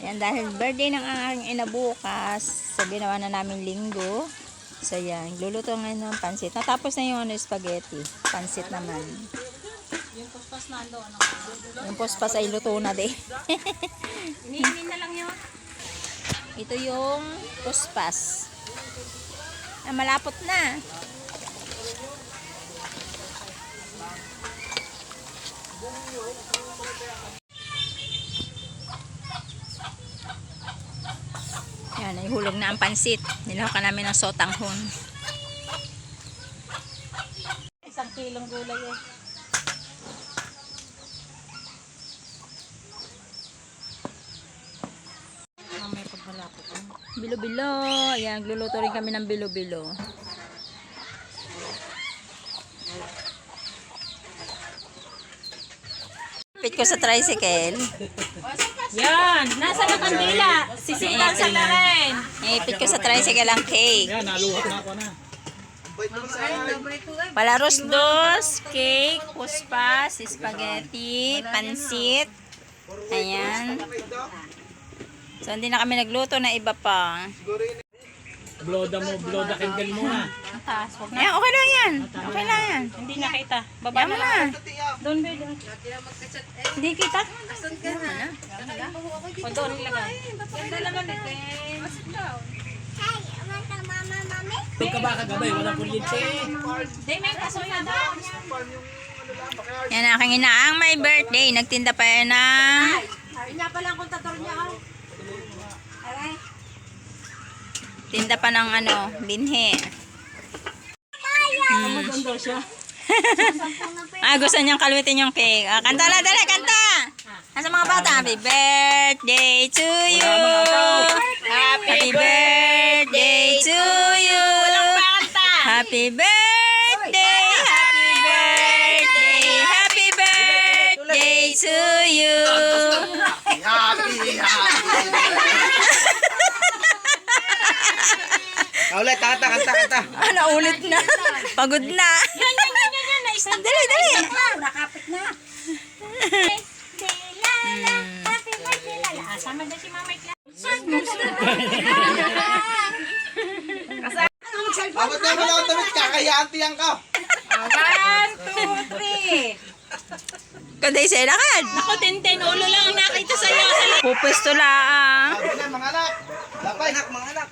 Ayan, dahil birthday ng aking ina bukas, so ginawa na namin linggo. So yan, luluto ngayon ng pansit. Natapos na yung ano, spaghetti. Pansit naman. Yung pospas na ano? ano? Yung pospas ay luto na din. Hinihinin na lang yun. Ito yung pospas. Ah, malapot na. Yan, ihulog na ang pansit. Nilahakan namin ng sotanghon. Isang kilong gulay eh. Mamaya pag malapot. ano? Bilo-bilo. Ayan, gluluto rin kami ng bilo-bilo. Pit ko sa tricycle. Yan! Nasa na kandila! Sisitan sa na rin! Ipit ko sa tricycle ang cake. Yan, naluhat na ako na. Palaros dos, cake, puspas, spaghetti, pansit. Ayan. So, hindi na kami nagluto na iba pa. Bloda mo, bloda kendel mo na. Ang taas, huwag na. Ayan, okay lang yan. Okay lang yan. Hindi nakita. Baba Yan na mo lang. na. Doon ba doon? Hindi kita. O doon ilagay. Ito ka ba kagabay? Walang kuryente. Di, may kaso yan doon. Yan ang aking inaang may birthday. Nagtinda pa yan ng... Tinda pa ng ano, binhi. Hmm. Siya. Ah, gusto niyang kalwitin yung cake. Ah, kanta na, dali, kanta! Nasa mga bata, happy birthday to you! Happy birthday to you! Happy birthday! Happy birthday! Happy birthday to you! Ulit, kanta, kanta, kanta. Ano, ulit na. Pagod na. Yan, yan, yan, yan, yan. Nais Dali, dali. Asama na si Mama Ikla. Abot na mo lang ang damit, kakayaan tiyang ka. One, two, three. Kundi sa ilakad. Ako, ten-ten ulo lang ang nakita sa'yo. Sa Pupwesto lang. Sabi na, mga anak. Lapay, nak, mga anak.